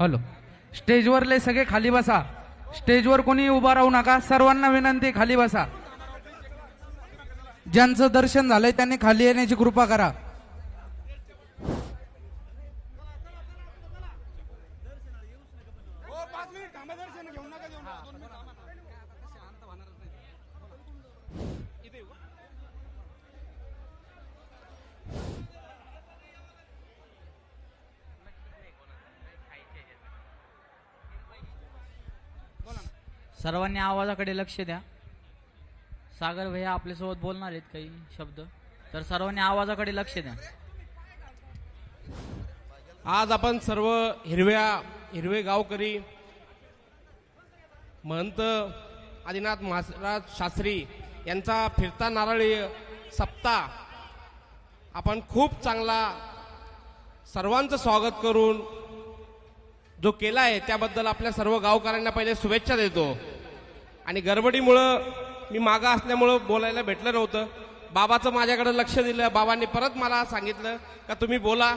Hello. स्टेजवरले सगळे खाली बसा. स्टेजवर कोणी उभा राहू नका. सर्वांना विनंती खाली बसा. ज्यांचं दर्शन झालंय त्यांनी खाली येण्याची कृपा करा. सर्वांनी आवाजाकडे लक्ष द्या. सागर भैया आपल्यासोबत बोलणार आहेत काही शब्द. तर सर्वांनी आवाजाकडे लक्ष द्या. आज आपण सर्व हिरव्या हिरवे गावकरी महंत आदिनाथ महाराज शास्त्री यांचा फिरता नारळी सप्ताह आपण खूप चांगला सर्वांचं स्वागत करून जो केला आहे त्याबद्दल आपल्या सर्व गावकऱ्यांना पहिले शुभेच्छा देतो. आणि गडबडीमुळं मी मागं असल्यामुळं बोलायला भेटलं नव्हतं. बाबाचं माझ्याकडे लक्ष दिलं. बाबांनी परत मला सांगितलं का तुम्ही बोला.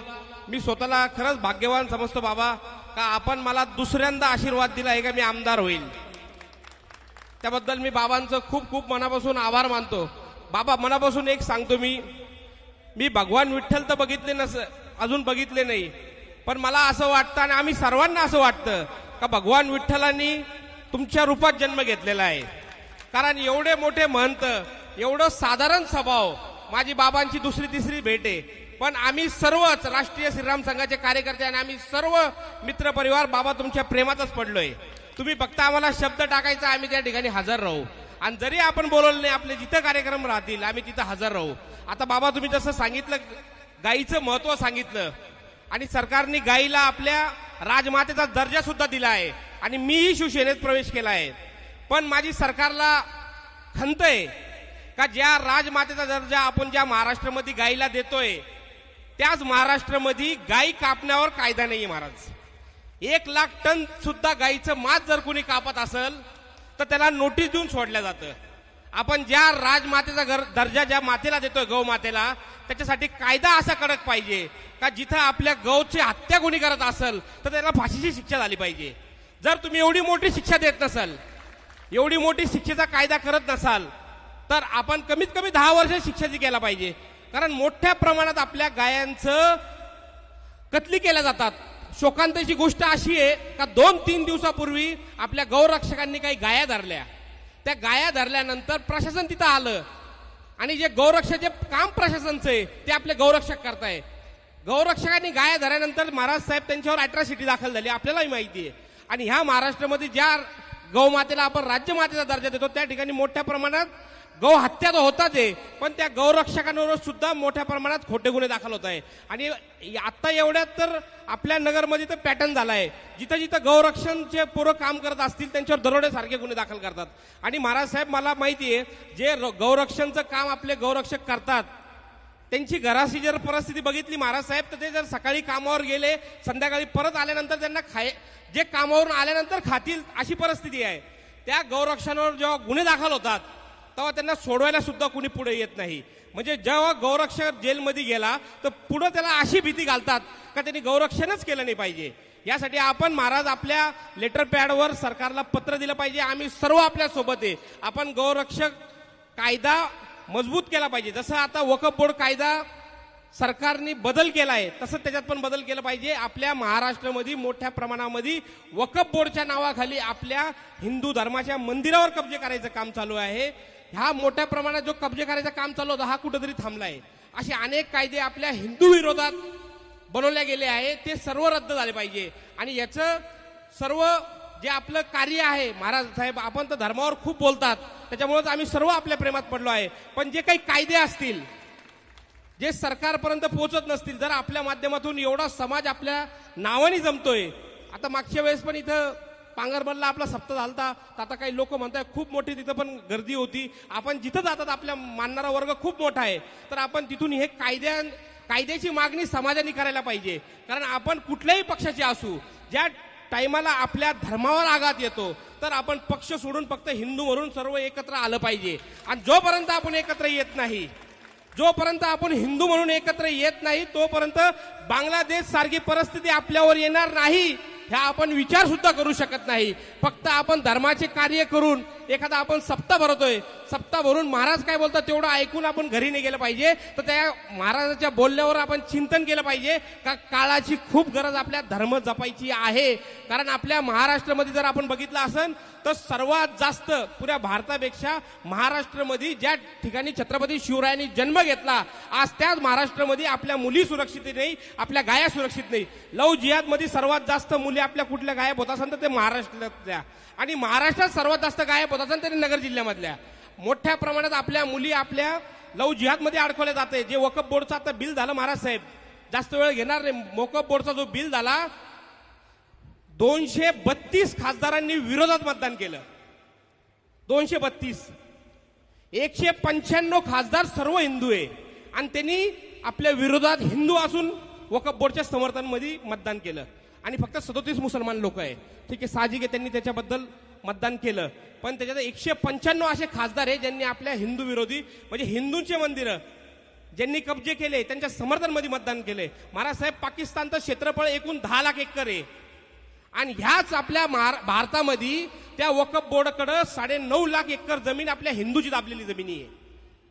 मी स्वतःला खरंच भाग्यवान समजतो बाबा का आपण मला दुसऱ्यांदा आशीर्वाद दिला आहे का मी आमदार होईल. त्याबद्दल मी बाबांचं खूप खूप मनापासून आभार मानतो. बाबा मनापासून एक सांगतो मी. मी भगवान विठ्ठल तर बघितले नस अजून बघितले नाही. पण मला असं वाटतं आणि आम्ही सर्वांना असं वाटतं का भगवान विठ्ठलांनी तुमच्या रूपात जन्म घेतलेला आहे. कारण एवढे मोठे महंत एवढं साधारण स्वभाव माझी बाबांची दुसरी तिसरी भेट आहे. पण आम्ही सर्वच राष्ट्रीय श्रीराम संघाचे कार्यकर्ते आणि आम्ही सर्व मित्रपरिवार बाबा तुमच्या प्रेमातच पडलोय. तुम्ही फक्त आम्हाला शब्द टाकायचा आम्ही त्या ठिकाणी हजर राहू. आणि जरी आपण बोलवलं नाही आपले जिथं कार्यक्रम राहतील आम्ही तिथं हजर राहू. आता बाबा तुम्ही जसं सांगितलं गाईचं महत्त्व सांगितलं आणि सरकारने गाईला आपल्या राजमातेचा दर्जा सुद्धा दिला आहे. आणि मीही शिवसेनेत प्रवेश केला आहे. पण माझी सरकारला खंत आहे का ज्या राजमातेचा दर्जा आपण ज्या महाराष्ट्रामध्ये गाईला देतोय त्याच महाराष्ट्रामध्ये गाई कापण्यावर कायदा नाही महाराज. एक लाख टन सुद्धा गाईचं मास जर कोणी कापत असेल तर त्याला नोटीस देऊन सोडलं जातं. आपण ज्या राजमातेचा घर दर्जा ज्या मातेला देतोय गौ मातेला त्याच्यासाठी कायदा असा कडक पाहिजे का जिथं आपल्या गौची हत्या कोणी करत असेल तर त्याला फाशीची शिक्षा झाली पाहिजे. जर तुम्ही एवढी मोठी शिक्षा देत नसाल एवढी मोठी शिक्षेचा कायदा करत नसाल तर आपण कमीत कमी दहा वर्ष शिक्षाची केला पाहिजे. कारण मोठ्या प्रमाणात आपल्या गायांचं कतली केल्या जातात. शोकांताची गोष्ट अशी आहे का दोन तीन दिवसापूर्वी आपल्या गौरक्षकांनी काही गाया धरल्या. त्या गाया धरल्यानंतर प्रशासन तिथं आलं. आणि जे गौरक्षक जे काम प्रशासनचं आहे ते आपले गौरक्षक करताय. गौरक्षकांनी गाया धरल्यानंतर महाराज साहेब त्यांच्यावर अट्रॉसिटी दाखल झाली. आपल्यालाही माहिती आहे. आणि ह्या महाराष्ट्रामध्ये ज्या गौमातेला आपण राज्यमातेचा दर्जा देतो त्या ठिकाणी मोठ्या प्रमाणात गौ हत्या तर होताच आहे पण त्या गौरक्षकांवर सुद्धा मोठ्या प्रमाणात खोटे गुन्हे दाखल होत आहे. आणि आता एवढ्यात तर आपल्या नगरमध्ये तर पॅटर्न झाला आहे जिथं जिथं गौरक्षणचे पूर्व काम करत असतील त्यांच्यावर दरोडेसारखे गुन्हे दाखल करतात. आणि महाराज साहेब मला माहिती आहे जे र- गौरक्षणचं काम आपले गौरक्षक करतात त्यांची घराशी जर परिस्थिती बघितली महाराज साहेब तर ते जर सकाळी कामावर गेले संध्याकाळी परत आल्यानंतर त्यांना खाय जे कामावरून आल्यानंतर खातील अशी परिस्थिती आहे. त्या गौरक्षणावर जेव्हा गुन्हे दाखल होतात तेव्हा त्यांना सोडवायला सुद्धा कुणी पुढे येत नाही. म्हणजे जेव्हा गौरक्षक जेलमध्ये गेला तर पुढं त्याला अशी भीती घालतात का त्यांनी गौरक्षणच केलं नाही पाहिजे. यासाठी आपण महाराज आपल्या लेटर पॅडवर सरकारला पत्र दिलं पाहिजे. आम्ही सर्व आपल्यासोबत आहे. आपण गौरक्षक कायदा मजबूत केला पाहिजे. जसं आता वकफ बोर्ड कायदा सरकारने बदल केला आहे तसं त्याच्यात पण बदल केला पाहिजे. आपल्या महाराष्ट्रामध्ये मोठ्या प्रमाणामध्ये वकफ बोर्डच्या नावाखाली आपल्या हिंदू धर्माच्या मंदिरावर कब्जे करायचं काम चालू आहे. ह्या मोठ्या प्रमाणात जो कब्जे करायचं काम चालू होता हा कुठेतरी थांबलाय. असे अनेक कायदे आपल्या हिंदू विरोधात बनवले गेले आहे ते सर्व रद्द झाले पाहिजे. आणि याचं सर्व जे आपलं कार्य आहे महाराज साहेब आपण तर धर्मावर खूप बोलतात. त्याच्यामुळेच आम्ही सर्व आपल्या प्रेमात पडलो आहे. पण जे काही कायदे असतील जे सरकारपर्यंत पोहोचत नसतील जर आपल्या माध्यमातून एवढा समाज आपल्या नावाने जमतोय. आता मागच्या वेळेस पण इथं पांगरबलला आपला सप्ताह झालता. तर आता काही लोक म्हणताय खूप मोठी तिथं पण गर्दी होती. आपण जिथं जातात आपल्या मानणारा वर्ग खूप मोठा आहे. तर आपण तिथून हे कायद्या कायद्याची मागणी समाजाने करायला पाहिजे. कारण आपण कुठल्याही पक्षाचे असू ज्या टायमाला आपल्या धर्मावर आघात येतो तर आपण पक्ष सोडून फक्त हिंदू म्हणून सर्व एकत्र आलं पाहिजे. आणि जोपर्यंत आपण एकत्र येत नाही जोपर्यंत आपण हिंदू म्हणून एकत्र येत नाही तोपर्यंत बांगलादेश सारखी परिस्थिती आपल्यावर येणार नाही ह्या आपण विचार सुद्धा करू शकत नाही. फक्त आपण धर्माचे कार्य करून एखादा आपण सप्ताह भरतोय. सप्ताह भरून महाराज काय बोलतात तेवढं ऐकून आपण घरी नाही गेलं पाहिजे. तर त्या महाराजाच्या बोलण्यावर आपण चिंतन केलं पाहिजे. का काळाची खूप गरज आपल्या धर्म जपायची आहे. कारण आपल्या महाराष्ट्रामध्ये जर आपण बघितलं असेल तर सर्वात जास्त पुऱ्या भारतापेक्षा महाराष्ट्रामध्ये ज्या ठिकाणी छत्रपती शिवरायांनी जन्म घेतला आज त्याच महाराष्ट्रामध्ये आपल्या मुली सुरक्षित नाही आपल्या गाया सुरक्षित नाही. लव जिहादमध्ये सर्वात जास्त मुली आपल्या कुठल्या गायब होत असेल तर ते महाराष्ट्रातल्या. आणि महाराष्ट्रात सर्वात जास्त गायब होत असेल तरी नगर जिल्ह्यामधल्या. मोठ्या प्रमाणात आपल्या मुली आपल्या लव जिहादमध्ये अडकवल्या जाते. जे वकफ बोर्डचं आता बिल झालं महाराज साहेब. जास्त वेळ घेणार नाही. वकफ बोर्डचा जो बिल झाला दोनशे बत्तीस खासदारांनी विरोधात मतदान केलं. दोनशे बत्तीस. एकशे पंच्याण्णव खासदार सर्व हिंदू आहे. आणि त्यांनी आपल्या विरोधात हिंदू असून वकफ बोर्डच्या समर्थनमध्ये मतदान केलं. आणि फक्त सदोतीस मुसलमान लोक आहे ठीक आहे साहजिक आहे त्यांनी त्याच्याबद्दल. मतदान केलं. पण त्याच्यात एकशे पंच्याण्णव असे खासदार आहे ज्यांनी आपल्या हिंदू विरोधी म्हणजे हिंदूंचे मंदिरं ज्यांनी कब्जे केले त्यांच्या समर्थनमध्ये मतदान केले. महाराज साहेब पाकिस्तानचं क्षेत्रफळ एकूण दहा लाख एकर आहे. आणि ह्याच आपल्या भारतामध्ये त्या वकफ बोर्डकडं साडे नऊ लाख एकर जमीन आपल्या हिंदूची दाबलेली जमिनी आहे.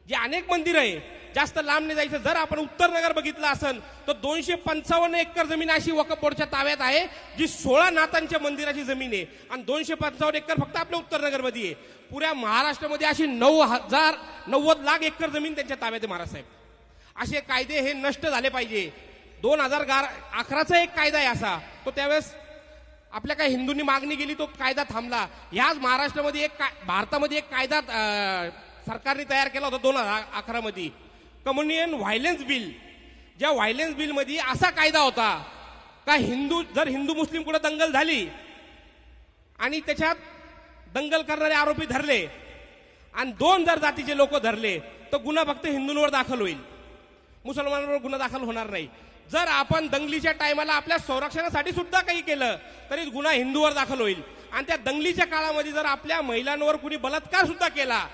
जे अनेक मंदिर आहे. जास्त लांब नाही जायचं. जर आपण उत्तर नगर बघितलं असेल तर दोनशे पंचावन्न एकर जमीन अशी वकफ बोर्डच्या ताब्यात आहे जी सोळा नाथांच्या मंदिराची जमीन आहे. आणि दोनशे पंचावन्न एकर फक्त आपल्या उत्तर नगरमध्ये आहे. पुऱ्या महाराष्ट्रामध्ये अशी नऊ हजार नव्वद लाख एकर जमीन त्यांच्या ताब्यात आहे महाराज साहेब. असे कायदे हे नष्ट झाले पाहिजे. दोन हजार अकराचा एक कायदा आहे असा. तो त्यावेळेस आपल्या काही हिंदूंनी मागणी केली तो कायदा थांबला. ह्याच महाराष्ट्रामध्ये एक भारतामध्ये एक कायदा सरकारने तयार केला होता दोन हजार अकरा मध्ये कम्युनियन व्हायलेन्स बिल. ज्या व्हायलेन्स बिलमध्ये असा कायदा होता का हिंदू जर हिंदू मुस्लिम कुठं दंगल झाली आणि त्याच्यात दंगल करणारे आरोपी धरले आणि दोन जर जातीचे लोक धरले तर गुन्हा फक्त हिंदूंवर दाखल होईल. मुसलमानांवर गुन्हा दाखल होणार नाही. जर आपण दंगलीच्या टायमाला आपल्या संरक्षणासाठी सुद्धा काही केलं तरी गुन्हा हिंदूवर दाखल होईल. आणि त्या दंगलीच्या काळामध्ये जर आपल्या महिलांवर कुणी बलात्कार सुद्धा केला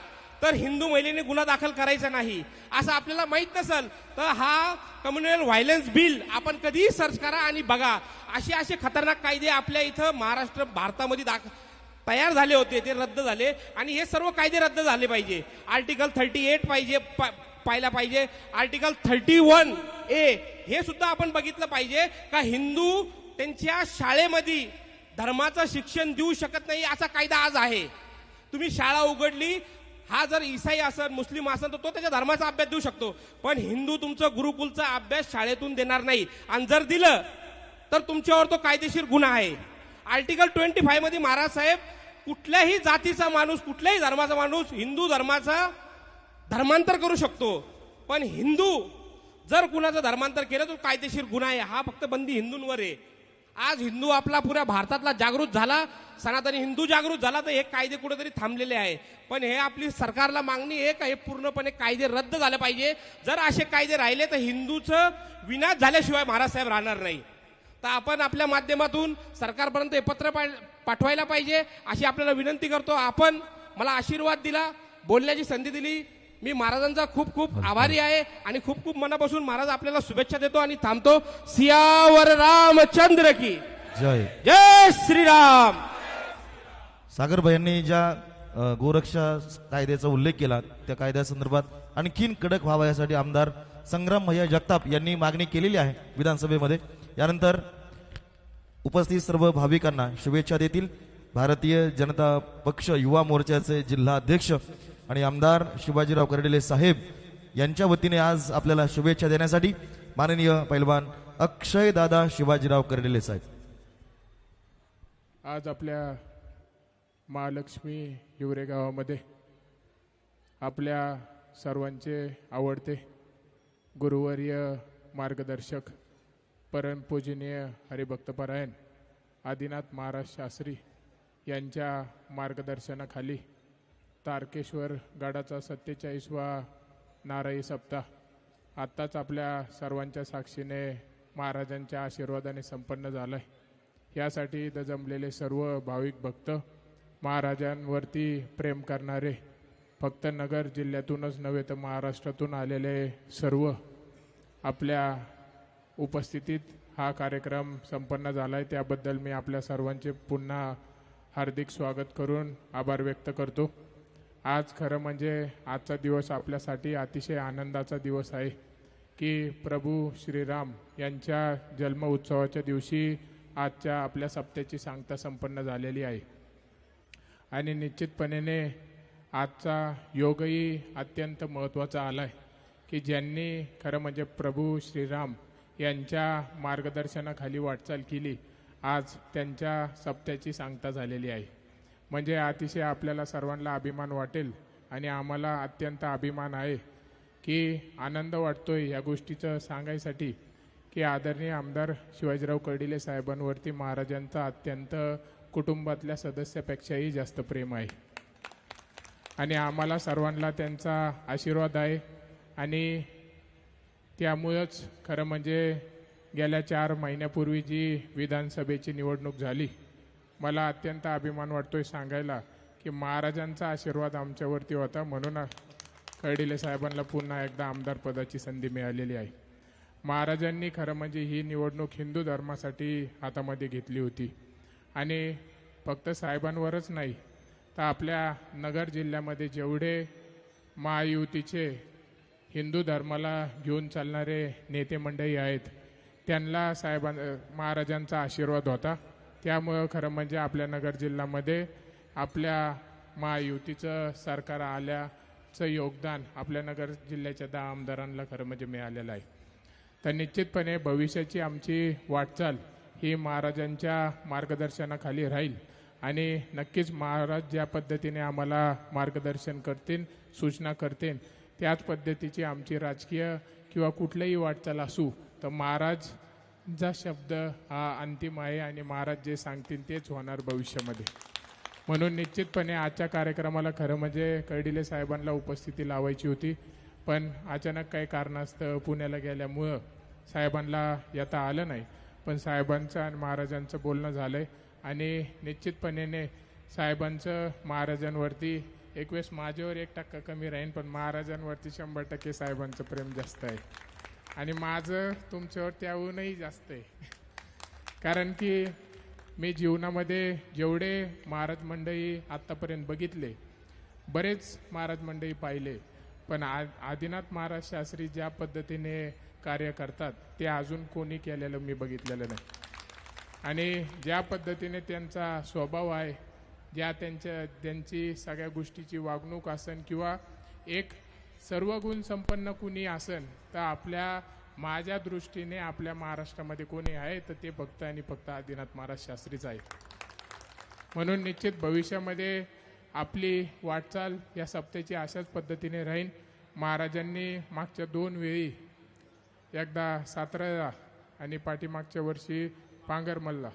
तर हिंदू महिलेने गुन्हा दाखल करायचा नाही. असं आपल्याला माहीत नसेल तर हा कम्युनल व्हायलन्स बिल आपण कधीही सर्च करा आणि बघा. असे असे खतरनाक कायदे आपल्या इथं महाराष्ट्र भारतामध्ये दाख तयार झाले होते ते रद्द झाले. आणि हे सर्व कायदे रद्द झाले पाहिजे. आर्टिकल थर्टी एट पाहिजे पा- पाहिला पाहिजे. आर्टिकल थर्टी वन ए हे सुद्धा आपण बघितलं पाहिजे का हिंदू त्यांच्या शाळेमध्ये धर्माचं शिक्षण देऊ शकत नाही असा कायदा आज आहे. तुम्ही शाळा उघडली हा जर ईसाई असेल मुस्लिम असेल तर तो त्याच्या धर्माचा अभ्यास देऊ शकतो. पण हिंदू तुमचं गुरुकुलचा अभ्यास शाळेतून देणार नाही. आणि जर दिलं तर तुमच्यावर तो कायदेशीर गुन्हा आहे. आर्टिकल ट्वेंटी फायमध्ये महाराज साहेब कुठल्याही जातीचा माणूस कुठल्याही धर्माचा माणूस हिंदू धर्माचा धर्मांतर करू शकतो. पण हिंदू जर कुणाचं धर्मांतर केलं तर कायदेशीर गुन्हा आहे. हा फक्त बंदी हिंदूंवर आहे. आज हिंदू आपला पुऱ्या भारतातला जागृत झाला सनातनी हिंदू जागृत झाला तर हे कायदे कुठेतरी थांबलेले आहे. पण हे आपली सरकारला मागणी आहे का हे पूर्णपणे कायदे रद्द झाले पाहिजे. जर असे कायदे राहिले तर हिंदूचं विनाश झाल्याशिवाय महाराज साहेब राहणार नाही. तर आपण आपल्या माध्यमातून सरकारपर्यंत हे पत्र पा- पाठवायला पाहिजे अशी आपल्याला विनंती करतो. आपण मला आशीर्वाद दिला बोलण्याची संधी दिली. मी महाराजांचा खूप खूप आभारी आहे आणि खूप खूप मनापासून महाराज आपल्याला शुभेच्छा देतो आणि थांबतो. सियावर रामचंद्र की. जय. जय श्रीराम. सागरभाई यांनी ज्या गोरक्षा कायद्याचा उल्लेख केला त्या कायद्यासंदर्भात आणखीन कडक व्हावा यासाठी आमदार संग्राम भैया जगताप यांनी मागणी केलेली आहे विधानसभेमध्ये. यानंतर उपस्थित सर्व भाविकांना शुभेच्छा देतील. भारतीय जनता पक्ष युवा मोर्चाचे जिल्हा अध्यक्ष आणि आमदार शिवाजीराव कर्डिले साहेब यांच्या वतीने आज आपल्याला शुभेच्छा देण्यासाठी माननीय पैलवान अक्षय दादा शिवाजीराव कर्डिले साहेब. आज आपल्या महालक्ष्मी हिवरे गावामध्ये आपल्या सर्वांचे आवडते गुरुवर्य मार्गदर्शक परमपूजनीय हरिभक्तपरायण आदिनाथ महाराज शास्त्री यांच्या मार्गदर्शनाखाली तारकेश्वर गडाचा सत्तेचाळीसवा नारळी सप्ताह. आत्ताच आपल्या सर्वांच्या साक्षीने महाराजांच्या आशीर्वादाने संपन्न झालाय. यासाठी इथं जमलेले सर्व भाविक भक्त महाराजांवरती प्रेम करणारे फक्त नगर जिल्ह्यातूनच नव्हे तर महाराष्ट्रातून आलेले सर्व आपल्या उपस्थितीत हा कार्यक्रम संपन्न झाला आहे त्याबद्दल मी आपल्या सर्वांचे पुन्हा हार्दिक स्वागत करून आभार व्यक्त करतो. आज खरं म्हणजे आजचा दिवस आपल्यासाठी अतिशय आनंदाचा दिवस आहे की प्रभू श्रीराम यांच्या जन्म उत्सवाच्या दिवशी आजच्या आपल्या सप्त्याची सांगता संपन्न झालेली आहे. आणि निश्चितपणेने आजचा योगही अत्यंत महत्त्वाचा आला आहे की ज्यांनी खरं म्हणजे प्रभू श्रीराम यांच्या मार्गदर्शनाखाली वाटचाल केली आज त्यांच्या सप्त्याची सांगता झालेली आहे. म्हणजे अतिशय आपल्याला सर्वांना अभिमान वाटेल आणि आम्हाला अत्यंत अभिमान आहे की आनंद वाटतोय या गोष्टीचं सांगायसाठी की आदरणीय आमदार शिवाजीराव कर्डिले साहेबांवरती महाराजांचा अत्यंत कुटुंबातल्या सदस्यापेक्षाही जास्त प्रेम आहे. आणि आम्हाला सर्वांना त्यांचा आशीर्वाद आहे आणि त्यामुळंच खरं म्हणजे गेल्या चार महिन्यापूर्वी जी विधानसभेची निवडणूक झाली मला अत्यंत अभिमान वाटतोय सांगायला की महाराजांचा आशीर्वाद आमच्यावरती होता. म्हणून कर्डिले साहेबांना पुन्हा एकदा आमदार पदाची संधी मिळालेली आहे. महाराजांनी खरं म्हणजे ही निवडणूक हिंदू धर्मासाठी हातामध्ये घेतली होती. आणि फक्त साहेबांवरच नाही तर आपल्या नगर जिल्ह्यामध्ये जेवढे महायुतीचे हिंदू धर्माला घेऊन चालणारे नेते मंडळी आहेत त्यांना साहेबां महाराजांचा आशीर्वाद होता. त्यामुळं खरं म्हणजे आपल्या नगर जिल्ह्यामध्ये आपल्या महायुतीचं सरकार आल्याचं योगदान आपल्या नगर जिल्ह्याच्या दहा आमदारांना खरं म्हणजे मिळालेलं आहे. तर निश्चितपणे भविष्याची आमची वाटचाल ही महाराजांच्या मार्गदर्शनाखाली राहील आणि नक्कीच महाराज ज्या पद्धतीने आम्हाला मार्गदर्शन करतील सूचना करतील त्याच पद्धतीची आमची राजकीय किंवा कुठलीही वाटचाल असू तर महाराज जा शब्द हा अंतिम आहे आणि महाराज जे सांगतील तेच होणार भविष्यामध्ये. म्हणून निश्चितपणे आजच्या कार्यक्रमाला खरं म्हणजे कर्डिले साहेबांना उपस्थिती लावायची होती. पण अचानक काही कारणास्तव पुण्याला गेल्यामुळं साहेबांना येता आलं नाही. पण साहेबांचं आणि महाराजांचं बोलणं झालं आहे आणि निश्चितपणेने साहेबांचं महाराजांवरती एकवेळेस माझ्यावर एक टक्का कमी राहीन पण महाराजांवरती शंभर टक्के साहेबांचं प्रेम जास्त आहे. आणि माझं तुमच्यावर त्याहूनही जास्त आहे. कारण की मी जीवनामध्ये जेवढे महाराज मंडळी आत्तापर्यंत बघितले बरेच महाराज मंडळी पाहिले पण आ आदिनाथ महाराज शास्त्री ज्या पद्धतीने कार्य करतात ते अजून कोणी केलेलं मी बघितलेलं नाही. आणि ज्या पद्धतीने त्यांचा स्वभाव आहे ज्या त्यांच्या त्यांची सगळ्या गोष्टीची वागणूक असन किंवा एक सर्व गुण संपन्न कुणी असेल तर आपल्या माझ्या दृष्टीने आपल्या महाराष्ट्रामध्ये कोणी आहे तर ते फक्त आणि फक्त आदिनाथ महाराज शास्त्रीच आहे म्हणून निश्चित भविष्यामध्ये आपली वाटचाल या सप्त्याची अशाच पद्धतीने राहीन. महाराजांनी मागच्या दोन वेळी एकदा सातारा आणि पाठीमागच्या वर्षी पांगरमल्ला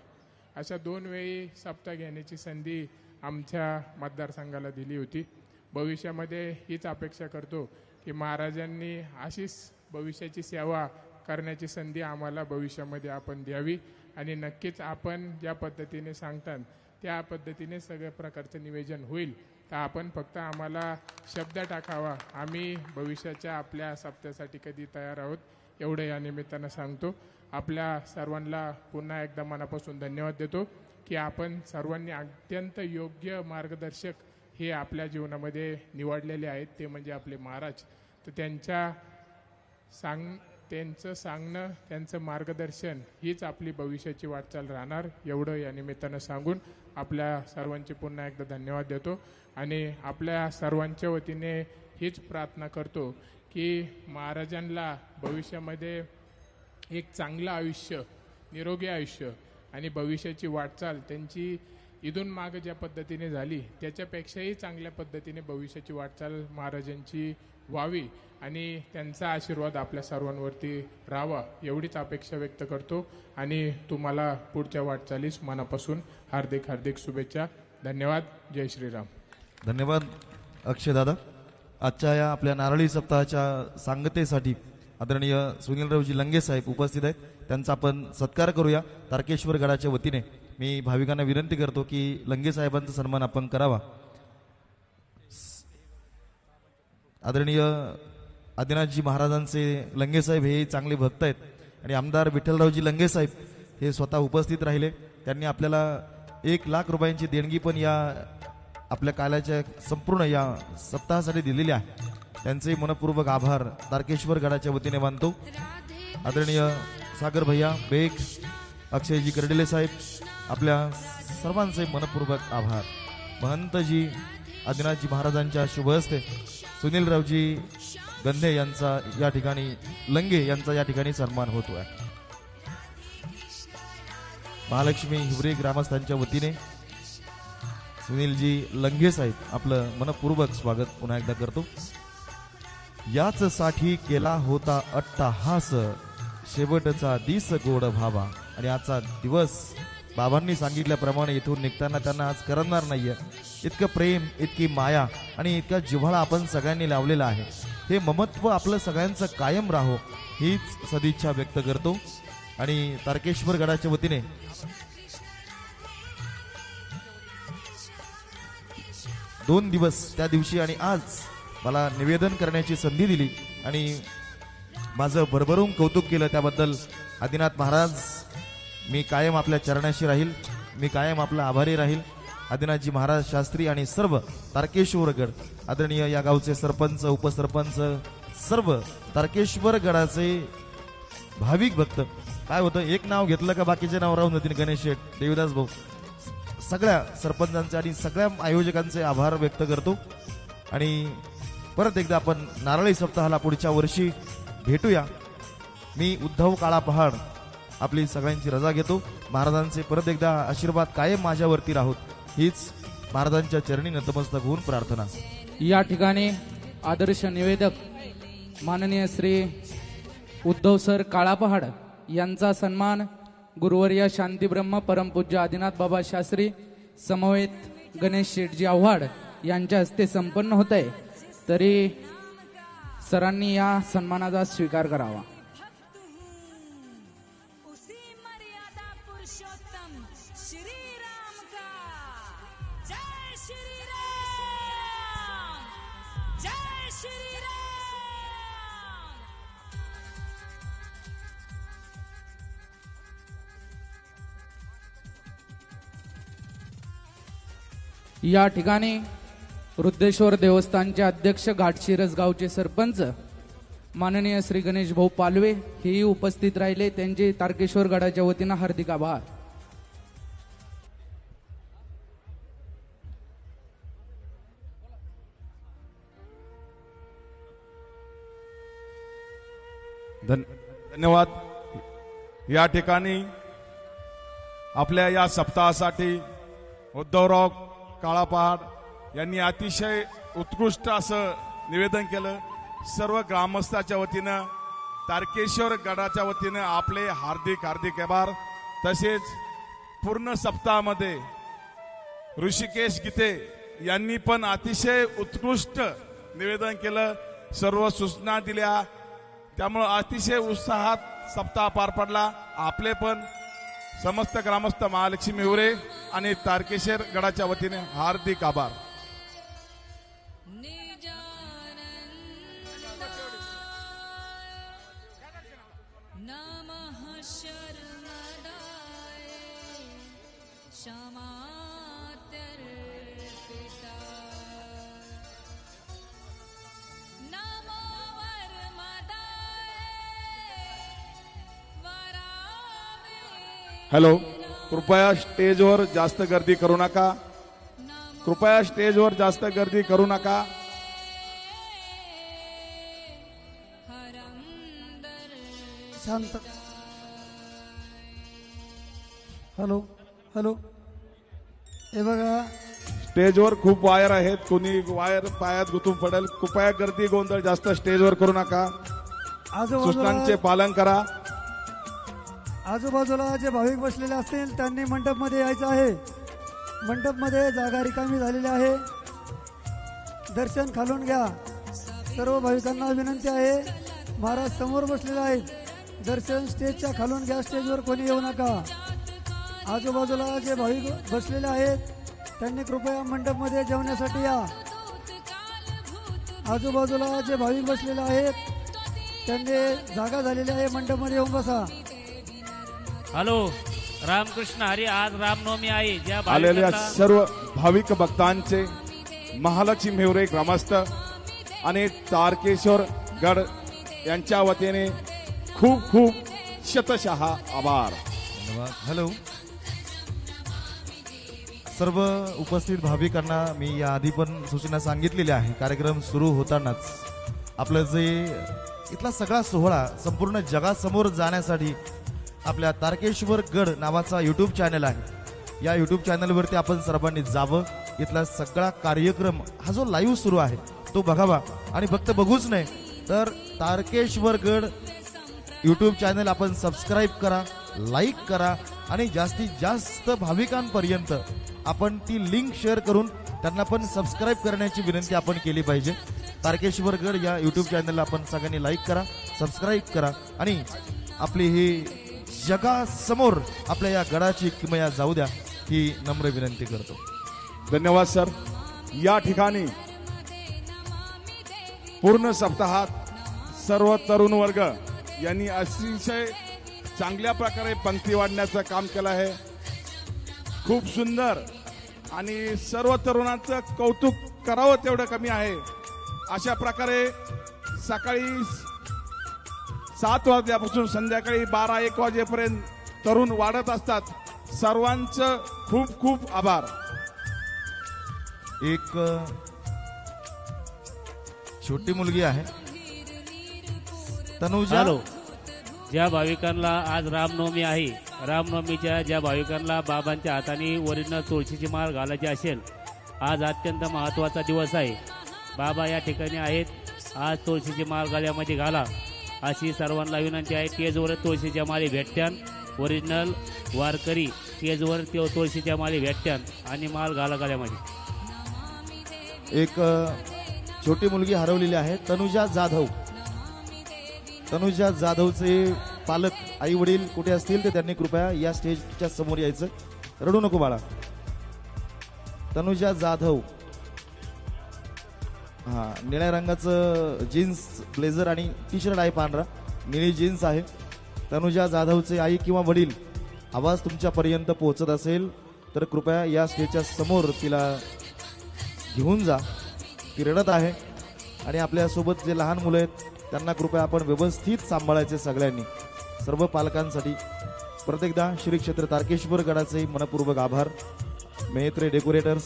अशा दोन वेळी सप्ताह घेण्याची संधी आमच्या मतदारसंघाला दिली होती. भविष्यामध्ये हीच अपेक्षा करतो की महाराजांनी अशीच भविष्याची सेवा करण्याची संधी आम्हाला भविष्यामध्ये आपण द्यावी. आणि नक्कीच आपण ज्या पद्धतीने सांगतात त्या पद्धतीने सगळ्या प्रकारचं निवेदन होईल. तर आपण फक्त आम्हाला शब्द टाकावा. आम्ही भविष्याच्या आपल्या सप्त्यासाठी कधी तयार आहोत एवढं या निमित्तानं सांगतो. आपल्या सर्वांना पुन्हा एकदा मनापासून धन्यवाद देतो की आपण सर्वांनी अत्यंत योग्य मार्गदर्शक हे आपल्या जीवनामध्ये निवडलेले आहेत ते म्हणजे आपले महाराज. तर त्यांच्या सांग त्यांचं सांगणं त्यांचं मार्गदर्शन हीच आपली भविष्याची वाटचाल राहणार. एवढं या निमित्तानं सांगून आपल्या सर्वांचे पुन्हा एकदा धन्यवाद देतो. आणि आपल्या सर्वांच्या वतीने हीच प्रार्थना करतो की महाराजांना भविष्यामध्ये एक चांगलं आयुष्य निरोगी आयुष्य आणि भविष्याची वाटचाल त्यांची इथून माग ज्या पद्धतीने झाली त्याच्यापेक्षाही चांगल्या पद्धतीने भविष्याची वाटचाल महाराजांची व्हावी आणि त्यांचा आशीर्वाद आपल्या सर्वांवरती राहावा एवढीच अपेक्षा व्यक्त करतो. आणि तुम्हाला पुढच्या वाटचालीस मनापासून हार्दिक हार्दिक शुभेच्छा. धन्यवाद. जय श्रीराम. धन्यवाद अक्षय दादा. आजच्या या आपल्या नारळी सप्ताहाच्या सांगतेसाठी आदरणीय सुनीलरावजी लंगे साहेब उपस्थित आहेत. त्यांचा आपण सत्कार करूया तारकेश्वर गडाच्या वतीने. मी भाविकांना विनंती करतो की लंगे साहेबांचा सन्मान आपण करावा. आदरणीय आदिनाथजी महाराजांचे लंगे साहेब हे चांगले भक्त आहेत आणि आमदार विठ्ठलरावजी लंगे साहेब हे स्वतः उपस्थित राहिले. त्यांनी आपल्याला एक लाख रुपयांची देणगी पण या आपल्या काल्याच्या संपूर्ण या सप्ताहासाठी दिलेली आहे. त्यांचे मनपूर्वक आभार. तारकेश्वर गडाच्या वतीने मानतो. आदरणीय सागर भैया बेग अक्षयजी कर्डिले साहेब आपल्या सर्वांचे मनपूर्वक आभार. महंतजी आदिनाथजी महाराजांच्या शुभ हस्ते सुनीलरावजी गंधे यांचा या ठिकाणी लंगे यांचा या ठिकाणी सन्मान होतो आहे. महालक्ष्मी हिवरे ग्रामस्थांच्या वतीने सुनीलजी लंघे साहेब आपलं मनपूर्वक स्वागत पुन्हा एकदा करतो. याच साठी केला होता अट्टाहास शेवटचा दिस गोड व्हावा आणि आजचा दिवस बाबांनी सांगितल्याप्रमाणे इथून निघताना त्यांना आज करणार नाहीये. इतकं प्रेम इतकी माया आणि इतका जिव्हाळा आपण सगळ्यांनी लावलेला आहे. हे ममत्व आपलं सगळ्यांचं कायम राहो हीच सदिच्छा व्यक्त करतो. आणि तारकेश्वर गडाच्या वतीने दोन दिवस त्या दिवशी आणि आज मला निवेदन करण्याची संधी दिली आणि माझं भरभरून कौतुक केलं त्याबद्दल आदिनाथ महाराज मी कायम आपल्या चरणाशी राहील. मी कायम आपला आभारी राहील. आदिनाथजी महाराज शास्त्री आणि सर्व तारकेश्वरगड आदरणीय या गावचे सरपंच उपसरपंच सर्व तारकेश्वर गडाचे भाविक भक्त. काय होतं एक नाव घेतलं का बाकीचे नाव राहून जातील गणेश शेठ देवीदास भाऊ. सगळ्या सरपंचांचे आणि सगळ्या आयोजकांचे आभार व्यक्त करतो. आणि परत एकदा आपण नारळी सप्ताहाला पुढच्या वर्षी भेटूया. मी उद्धव काळा पहाड आपली सगळ्यांची रजा घेतो. महाराजांचे परत एकदा आशीर्वाद कायम माझ्यावरती राहोत. हीच महाराजांच्या चरणी नतमस्तक होऊन प्रार्थना. या ठिकाणी आदर्श निवेदक माननीय श्री उद्धव सर काळापहाड यांचा सन्मान गुरुवर्य शांतीब्रह्म परमपूज्य आदिनाथ बाबा शास्त्री समवेत गणेश शेठजी आव्हाड यांच्या हस्ते संपन्न होत आहे तरी सरांनी या सन्मानाचा स्वीकार करावा. या ठिकाणी रुद्धेश्वर देवस्थानचे अध्यक्ष घाटशिरस गावचे सरपंच माननीय श्री गणेश भाऊ पालवे हेही उपस्थित राहिले. त्यांचे तारकेश्वर गडाच्या वतीनं हार्दिक आभार. धन्यवाद. या ठिकाणी आपल्या या सप्ताहासाठी उद्धवराव काळापहाड यांनी अतिशय उत्कृष्ट असं निवेदन केलं. सर्व ग्रामस्थाच्या वतीनं तारकेश्वर गडाच्या वतीनं आपले हार्दिक हार्दिक आभार. तसेच पूर्ण सप्ताहामध्ये ऋषिकेश गीते यांनी पण अतिशय उत्कृष्ट निवेदन केलं. सर्व सूचना दिल्या. त्यामुळं अतिशय उत्साहात सप्ताह पार पडला. आपले पण समस्त ग्रामस्थ महालक्ष्मी उरे आणि तारकेश्वर गडाच्या वतीने हार्दिक आभार. नमः शर्मदाय हॅलो कृपया स्टेजवर जास्त गर्दी करू नका. कृपया स्टेजवर जास्त गर्दी करू नका. शांत. Hello hello. हे बघा. स्टेजवर खूप वायर आहेत कोणी वायर पायात गुंतून पडेल. कृपया गर्दी गोंधळ जास्त स्टेजवर करू नका. सूचनांचे पालन करा. आजूबाजूला जे भाविक बसलेले असतील त्यांनी मंडपमध्ये यायचं आहे. मंडपमध्ये जागा रिकामी झालेली आहे. दर्शन खालून घ्या. सर्व भाविकांना विनंती आहे महाराज समोर बसलेले आहेत. दर्शन स्टेजच्या खालून घ्या स्टेजवर कोणी येऊ नका. आजूबाजूला जे भाविक बसलेले आहेत त्यांनी कृपया मंडपमध्ये जेवण्यासाठी या. आजूबाजूला जे भाविक बसलेले आहेत त्यांनी जागा झालेली आहे मंडपमध्ये येऊन बसा. हॅलो रामकृष्ण हरी आज रामनवमी आहे. ज्या आलेल्या सर्व भाविक भक्तांचे महालक्ष्मी मेवरे ग्रामस्थ आणि तारकेश्वर गड यांच्या वतीने खूप खूप शतशः आभार. धन्यवाद. हॅलो. सर्व उपस्थित भाविकांना मी याआधी पण सूचना सांगितलेल्या आहे. कार्यक्रम सुरू होतानाच. आपलं जे इथला सगळा सोहळा संपूर्ण जगासमोर जाण्यासाठी आपल्या तारकेश्वर गड नावाचा युट्यूब चॅनल आहे. या युट्यूब चॅनलवरती आपण सर्वांनी जावं इथला सगळा कार्यक्रम हा जो लाईव्ह सुरू आहे तो बघावा. आणि फक्त बघूच नाही तर तारकेश्वर गड यूट्यूब चॅनल आपण सबस्क्राईब करा लाईक करा आणि जास्तीत जास्त भाविकांपर्यंत आपण ती लिंक शेअर करून त्यांना पण सबस्क्राईब करण्याची विनंती आपण केली पाहिजे. तारकेश्वर गड या यूट्यूब चॅनलला आपण सगळ्यांनी लाईक करा सबस्क्राईब करा आणि आपली ही जगासमोर आपल्या या गडाची किमया जाऊ द्या ही नम्र विनंती करतो. धन्यवाद सर. या ठिकाणी पूर्ण सप्ताहात सर्व तरुण वर्ग यांनी अतिशय चांगल्या प्रकारे पंक्ती वाढण्याचं काम केलं आहे. खूप सुंदर आणि सर्व तरुणांचं कौतुक करावं तेवढं कमी आहे. अशा प्रकारे सकाळी सात वाजल्यापासून संध्याकाळी बारा एक वाजेपर्यंत तरुण वाढत असतात. सर्वांचं खूप खूप आभार. एक छोटी मुलगी आहे. तनुजा? हॅलो. ज्या भाविकांना आज रामनवमी आहे रामनवमीच्या ज्या भाविकांना बाबांच्या हाताने ओरिजिनल तुळशीची माळ घालायची असेल आज अत्यंत महत्त्वाचा दिवस आहे. बाबा या ठिकाणी आहेत. आज तुळशीची माळ गळ्यामध्ये घाला. अशी सर्वांना विनंती आहे. तेजवर तुळशीच्या माळी भेटत्यान. ओरिजिनल वारकरी तेजवर त्यो तुळशीच्या माळी भेटत्यान आणि माल घाला गळ्यामध्ये एक छोटी मुलगी हरवलेली आहे तनुजा जाधव. तनुजा जाधवचे पालक आई वडील कुठे असतील ते त्यांनी कृपया या स्टेजच्या समोर यायचं. रडू नको बाळा. तनुजा जाधव. हा निळ्या रंगाचं जीन्स ब्लेझर आणि टी शर्ट आहे पांढरा. निळी जीन्स आहे. तनुजा जाधवचे आई किंवा वडील आवाज तुमच्यापर्यंत पोहोचत असेल तर कृपया या स्टेजच्या समोर तिला घेऊन जा. ती रडत आहे आणि आपल्यासोबत जे लहान मुलं आहेत त्यांना कृपया आपण व्यवस्थित सांभाळायचे सगळ्यांनी. सर्व पालकांसाठी प्रत्येकदा श्री क्षेत्र तारकेश्वर गडाचे मनपूर्वक आभार. मेहत्रे डेकोरेटर्स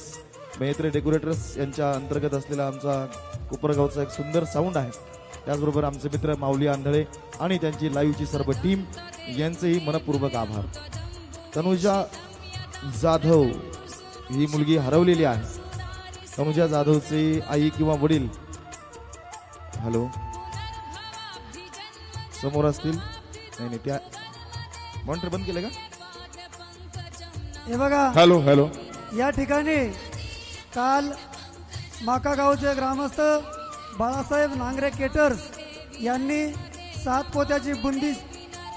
मेहत्रे डेकोरेटर्स यांच्या अंतर्गत असलेला आमचा कोपरगावचा एक सुंदर साऊंड आहे. त्याचबरोबर आमचे मित्र माऊली आंधळे आणि त्यांची लाईव्हची सर्व टीम यांचेही मनपूर्वक आभार. तनुजा जाधव ही मुलगी हरवलेली आहे. तनुजा जाधवचे आई किंवा वडील. हॅलो समोर असतील? नाही नाही त्या मॉनिटर बंद केलं का? हे बघा. हॅलो हॅलो या ठिकाणी काल माका गावचे ग्रामस्थ बाळासाहेब नांगरे केटर्स यांनी सात पोत्याची बुंदी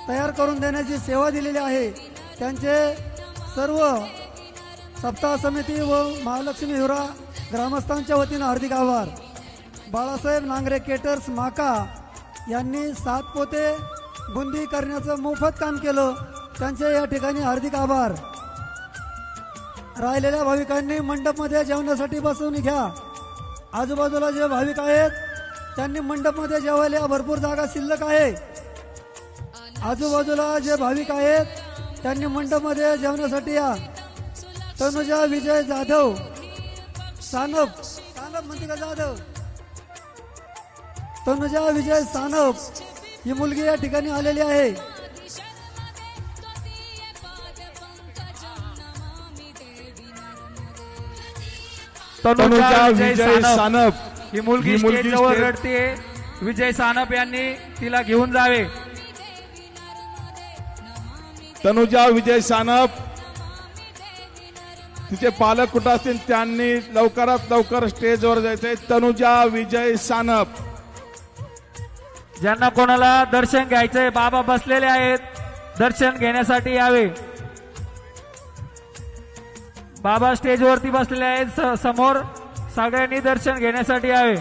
तयार करून देण्याची सेवा दिलेली आहे. त्यांचे सर्व सप्ताह समिती व महालक्ष्मी हिवरा ग्रामस्थांच्या वतीनं हार्दिक आभार. बाळासाहेब नांगरे केटर्स माका यांनी सात पोते बुंदी करण्याचं मोफत काम केलं. त्यांचे या ठिकाणी हार्दिक आभार. राहिलेल्या भाविकांनी मंडपमध्ये जेवणासाठी बसवून घ्या. आजूबाजूला जे भाविक आहेत त्यांनी मंडपमध्ये जेवायला भरपूर जागा शिल्लक आहे. आजूबाजूला जे भाविक आहेत त्यांनी मंडपमध्ये जेवण्यासाठी या. तनुजा विजय जाधव सानप सानप म्हणते का जाधव? तनुजा विजय सानप ही मुलगी या ठिकाणी आलेली आहे. तनुजा विजय सानप. ही मुलगी ही मुलगी स्टेजवर स्टेज- रडते. विजय सानप यांनी तिला घेऊन जावे. तनुजा विजय सानप. तिचे पालक कुठं असतील त्यांनी लवकरात लवकर स्टेजवर जायचंय. तनुजा विजय सानप. ज्यांना कोणाला दर्शन घ्यायचंय बाबा बसलेले आहेत. दर्शन घेण्यासाठी यावे. बाबा स्टेजवरती बसलेले आहेत स- समोर. सगळ्यांनी दर्शन घेण्यासाठी यावे.